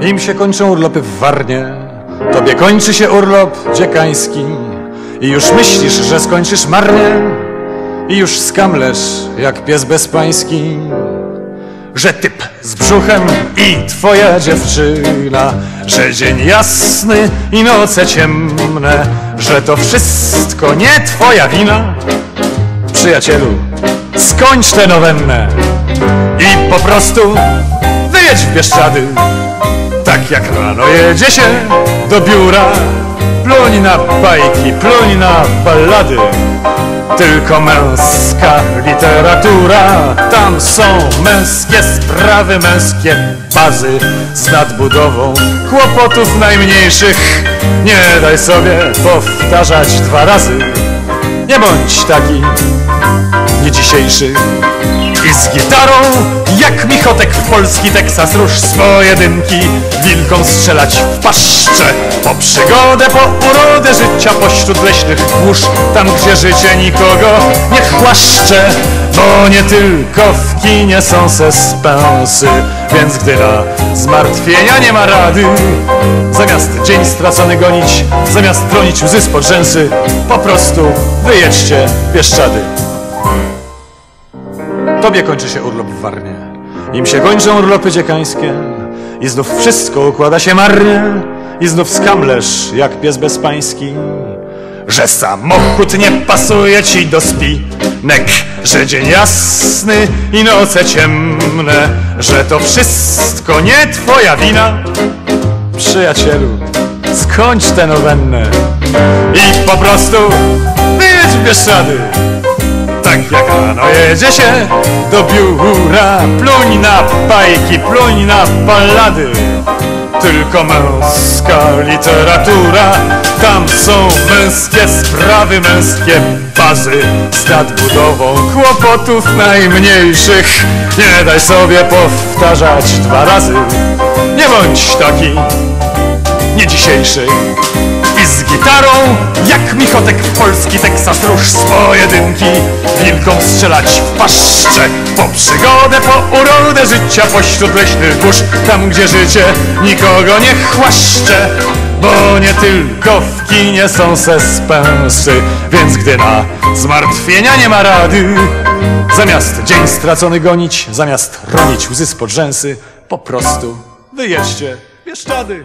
Im się kończą urlopy w Warnie, tobie kończy się urlop dziekański i już myślisz, że skończysz marnie i już skamlesz jak pies bezpański, że typ z brzuchem i twoja dziewczyna, że dzień jasny i noce ciemne, że to wszystko nie twoja wina. Przyjacielu, skończ tę nowennę i po prostu wyjedź w Bieszczady. Tak jak rano jedzie się do biura, pluń na bajki, pluń na ballady. Tylko męska literatura, tam są męskie sprawy, męskie bazy z nadbudową kłopotów najmniejszych. Nie daj sobie powtarzać dwa razy, nie bądź taki nie dzisiejszy. I z gitarą, jak Michotek w polski Teksas, rusz swoje dymki, wilkom strzelać w paszcze. Po przygodę, po urodę życia pośród leśnych głusz, tam gdzie życie nikogo nie chłaszcze. Bo nie tylko w kinie są sespensy, więc gdy na zmartwienia nie ma rady, zamiast dzień stracony gonić, zamiast tronić łzy spod rzęsy, po prostu wyjedźcie Bieszczady. Tobie kończy się urlop w Warnie, im się kończą urlopy dziekańskie i znów wszystko układa się marnie i znów skamlesz jak pies bezpański, że samochód nie pasuje ci do spinek, że dzień jasny i noce ciemne, że to wszystko nie twoja wina. Przyjacielu, skończ tę nowennę i po prostu wyjedź w Bieszczady. Tak jak rano jedzie się do biura Pluń na bajki, pluń na ballady. Tylko męska literatura Tam są męskie sprawy, męskie bazy. Z nadbudową kłopotów najmniejszych Nie daj sobie powtarzać dwa razy. Nie bądź taki nie dzisiejszy. I z gitarą, jak Michotek polski Teksas rusz swoje dymki. Wilkom strzelać w paszcze Po przygodę, po urodę życia pośród leśnych burz Tam gdzie życie nikogo nie chłaszcze. Bo nie tylko w kinie są sespensy Więc gdy na zmartwienia nie ma rady Zamiast dzień stracony gonić, zamiast ronić łzy spod rzęsy Po prostu wyjedźcie. Bieszczady